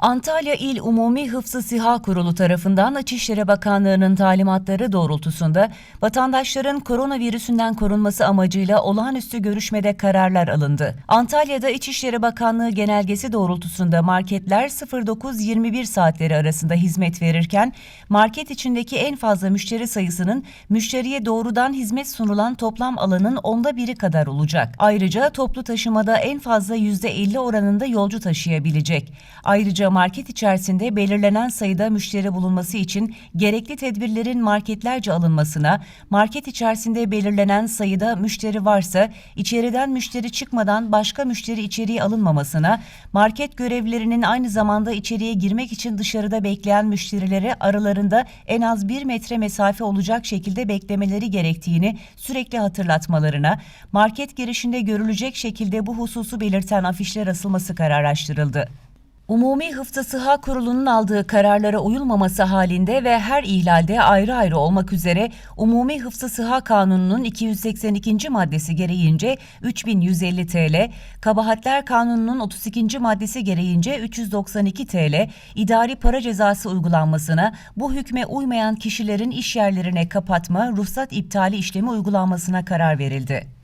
Antalya İl Umumi Hıfzı Siha Kurulu tarafından İçişleri Bakanlığı'nın talimatları doğrultusunda vatandaşların koronavirüsünden korunması amacıyla olağanüstü görüşmede kararlar alındı. Antalya'da İçişleri Bakanlığı genelgesi doğrultusunda marketler 09-21 saatleri arasında hizmet verirken market içindeki en fazla müşteri sayısının müşteriye doğrudan hizmet sunulan toplam alanın onda biri kadar olacak. Ayrıca toplu taşımada en fazla %50 oranında yolcu taşıyabilecek. Ayrıca market içerisinde belirlenen sayıda müşteri bulunması için gerekli tedbirlerin marketlerce alınmasına, market içerisinde belirlenen sayıda müşteri varsa içeriden müşteri çıkmadan başka müşteri içeriye alınmamasına, market görevlilerinin aynı zamanda içeriye girmek için dışarıda bekleyen müşterilere aralarında en az bir metre mesafe olacak şekilde beklemeleri gerektiğini sürekli hatırlatmalarına, market girişinde görülecek şekilde bu hususu belirten afişler asılması kararlaştırıldı. Umumi Hıfzı Sıha Kurulu'nun aldığı kararlara uyulmaması halinde ve her ihlalde ayrı ayrı olmak üzere Umumi Hıfzı Sıha Kanunu'nun 282. maddesi gereğince 3150 TL, Kabahatler Kanunu'nun 32. maddesi gereğince 392 TL, idari para cezası uygulanmasına, bu hükme uymayan kişilerin iş yerlerine kapatma, ruhsat iptali işlemi uygulanmasına karar verildi.